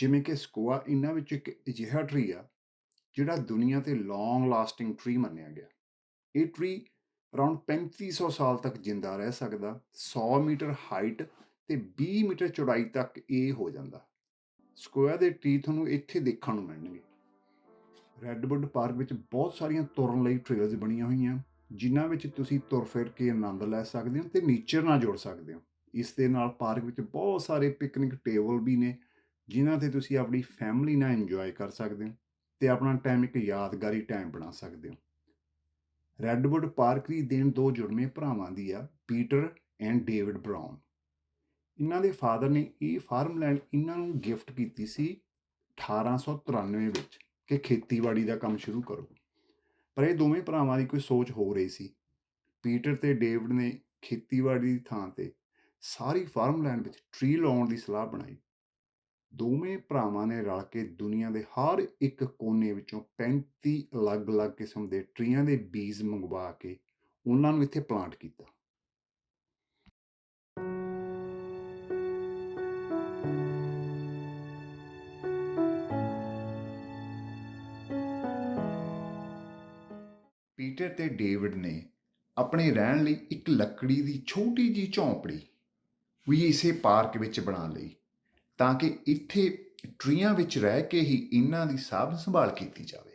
ਜਿਵੇਂ ਕਿ ਸਕੋਆ ਇਹਨਾਂ ਵਿੱਚ ਇੱਕ ਅਜਿਹਾ ਟਰੀ ਆ, ਜਿਹੜਾ ਦੁਨੀਆ ਤੇ ਲੌਂਗ ਲਾਸਟਿੰਗ ਟਰੀ ਮੰਨਿਆ ਗਿਆ। ਇਹ ਟਰੀ ਅਰਾਊਂਡ 3500 ਸਾਲ ਤੱਕ ਜਿੰਦਾ ਰਹਿ ਸਕਦਾ 100 ਮੀਟਰ ਹਾਈਟ ਤੇ 20 ਮੀਟਰ ਚੌੜਾਈ ਤੱਕ ਇਹ ਹੋ ਜਾਂਦਾ। ਸਕੋਇਆ ਦੇ ਟਰੀ ਤੁਹਾਨੂੰ ਇੱਥੇ ਦੇਖਣ ਨੂੰ ਮਿਲਣਗੇ। ਰੈੱਡਵੁੱਡ ਪਾਰਕ ਵਿੱਚ ਬਹੁਤ ਸਾਰੀਆਂ ਤੁਰਨ ਲਈ ਟ੍ਰੇਲਸ ਬਣੀਆਂ ਹੋਈਆਂ, ਜਿਨ੍ਹਾਂ ਵਿੱਚ ਤੁਸੀਂ ਤੁਰ ਫਿਰ ਕੇ ਆਨੰਦ ਲੈ ਸਕਦੇ ਹੋ ਤੇ ਨੇਚਰ ਨਾਲ ਜੁੜ ਸਕਦੇ ਹੋ। ਇਸ ਦੇ ਨਾਲ ਪਾਰਕ ਵਿੱਚ ਬਹੁਤ ਸਾਰੇ ਪਿਕਨਿਕ ਟੇਬਲ ਵੀ ਨੇ ਜਿਨ੍ਹਾਂ ਤੇ ਤੁਸੀਂ ਆਪਣੀ ਫੈਮਿਲੀ ਨਾਲ ਇੰਜੋਏ ਕਰ ਸਕਦੇ ਹੋ ਤੇ ਆਪਣਾ ਟਾਈਮ ਇੱਕ ਯਾਦਗਾਰੀ ਟਾਈਮ ਬਣਾ ਸਕਦੇ ਹੋ। ਰੈੱਡਵੁੱਡ ਪਾਰਕ ਦੀ ਦੇਣ ਦੋ ਜੁੜਵੇਂ ਭਰਾਵਾਂ ਦੀ ਆ ਪੀਟਰ ਐਂਡ ਡੇਵਿਡ ਬਰਾਊਨ ਇਹਨਾਂ ਦੇ ਫਾਦਰ ਨੇ ਇਹ ਫਾਰਮਲੈਂਡ ਇਹਨਾਂ ਨੂੰ ਗਿਫਟ ਕੀਤੀ ਸੀ 1893 ਵਿੱਚ ਕਿ ਖੇਤੀਬਾੜੀ ਦਾ ਕੰਮ ਸ਼ੁਰੂ ਕਰੋ। ਪਰ ਇਹ ਦੋਵੇਂ ਭਰਾਵਾਂ ਦੀ ਕੋਈ ਸੋਚ ਹੋ ਰਹੀ ਸੀ। ਪੀਟਰ ਤੇ ਡੇਵਿਡ ਨੇ ਖੇਤੀਬਾੜੀ ਦੀ ਥਾਂ ਤੇ ਸਾਰੀ ਫਾਰਮਲੈਂਡ ਵਿੱਚ ਟ੍ਰੀ ਲਾਉਣ ਦੀ ਸਲਾਹ ਬਣਾਈ। ਦੋਵੇਂ ਭਰਾਵਾਂ ਨੇ ਰਲ ਕੇ ਦੁਨੀਆ ਦੇ ਹਰ ਇੱਕ ਕੋਨੇ ਵਿੱਚੋਂ 35 ਅਲੱਗ-ਅਲੱਗ ਕਿਸਮ ਦੇ ਟਰੀਆਂ ਦੇ ਬੀਜ ਮੰਗਵਾ ਕੇ ਉਹਨਾਂ ਨੂੰ ਇੱਥੇ ਪਲਾਂਟ ਕੀਤਾ। ਪੀਟਰ ਤੇ ਡੇਵਿਡ ਨੇ ਆਪਣੇ ਰਹਿਣ ਲਈ ਇੱਕ ਲੱਕੜੀ ਦੀ ਛੋਟੀ ਜੀ ਝੌਂਪੜੀ ਵੀ ਇਸੇ ਪਾਰਕ ਵਿੱਚ ਬਣਾ ਲਈ। ਤਾਂ ਕਿ ਇੱਥੇ ਟਰੀਆਂ ਵਿੱਚ ਰਹਿ ਕੇ ਹੀ ਇਹਨਾਂ ਦੀ ਸਾਂਭ ਸੰਭਾਲ ਕੀਤੀ ਜਾਵੇ।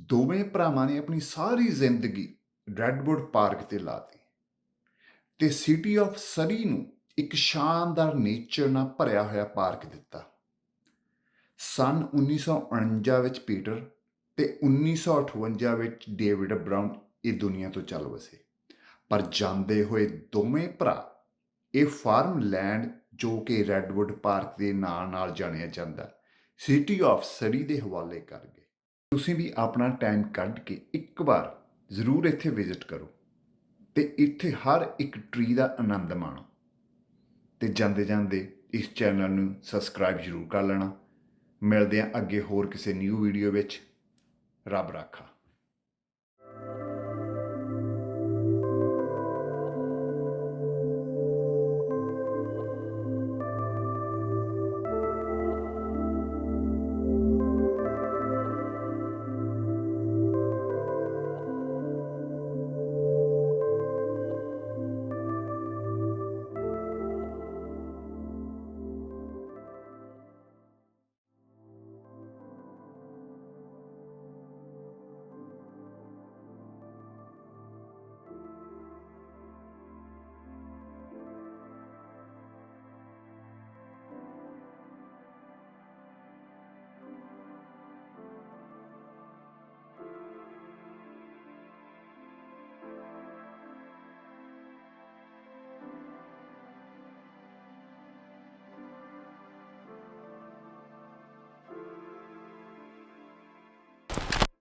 ਦੋਵੇਂ ਭਰਾਵਾਂ ਨੇ ਆਪਣੀ ਸਾਰੀ ਜ਼ਿੰਦਗੀ ਰੈੱਡਵੁੱਡ ਪਾਰਕ ਤੇ ਲਾਤੀ ਤੇ ਸਿਟੀ ਆਫ ਸਰੀ ਨੂੰ ਇੱਕ ਸ਼ਾਨਦਾਰ ਨੇਚਰ ਨਾਲ ਭਰਿਆ ਹੋਇਆ ਪਾਰਕ ਦਿੱਤਾ। ਸਨ 1949 ਵਿੱਚ ਪੀਟਰ ਤੇ 1958 ਵਿੱਚ ਡੇਵਿਡ ਬਰਾਊਨ ਇਹ ਦੁਨੀਆ ਤੋਂ ਚੱਲ ਵਸੇ। ਪਰ ਜਾਂਦੇ ਹੋਏ ਦੋਵੇਂ ਭਰਾ ਇਹ ਫਾਰਮ ਲੈਂਡ ਜੋ ਕਿ ਰੈੱਡਵੁੱਡ ਪਾਰਕ ਦੇ ਨਾਂ ਨਾਲ ਜਾਣਿਆ ਜਾਂਦਾ ਸਿਟੀ ਆਫ ਸਰੀ ਦੇ ਹਵਾਲੇ ਕਰ ਗਏ। ਤੁਸੀਂ ਵੀ ਆਪਣਾ ਟਾਈਮ ਕੱਢ ਕੇ ਇੱਕ ਵਾਰ ਜ਼ਰੂਰ ਇੱਥੇ ਵਿਜ਼ਿਟ ਕਰੋ ਤੇ ਇੱਥੇ ਹਰ ਇੱਕ ਟਰੀ ਦਾ ਆਨੰਦ ਮਾਣੋ। ਤੇ ਜਾਂਦੇ ਜਾਂਦੇ ਇਸ ਚੈਨਲ ਨੂੰ ਸਬਸਕ੍ਰਾਈਬ ਜ਼ਰੂਰ ਕਰ ਲੈਣਾ। ਮਿਲਦੇ ਹਾਂ ਅੱਗੇ ਹੋਰ ਕਿਸੇ ਨਿਊ ਵੀਡੀਓ ਵਿੱਚ। ਰੱਬ ਰਾਖਾ।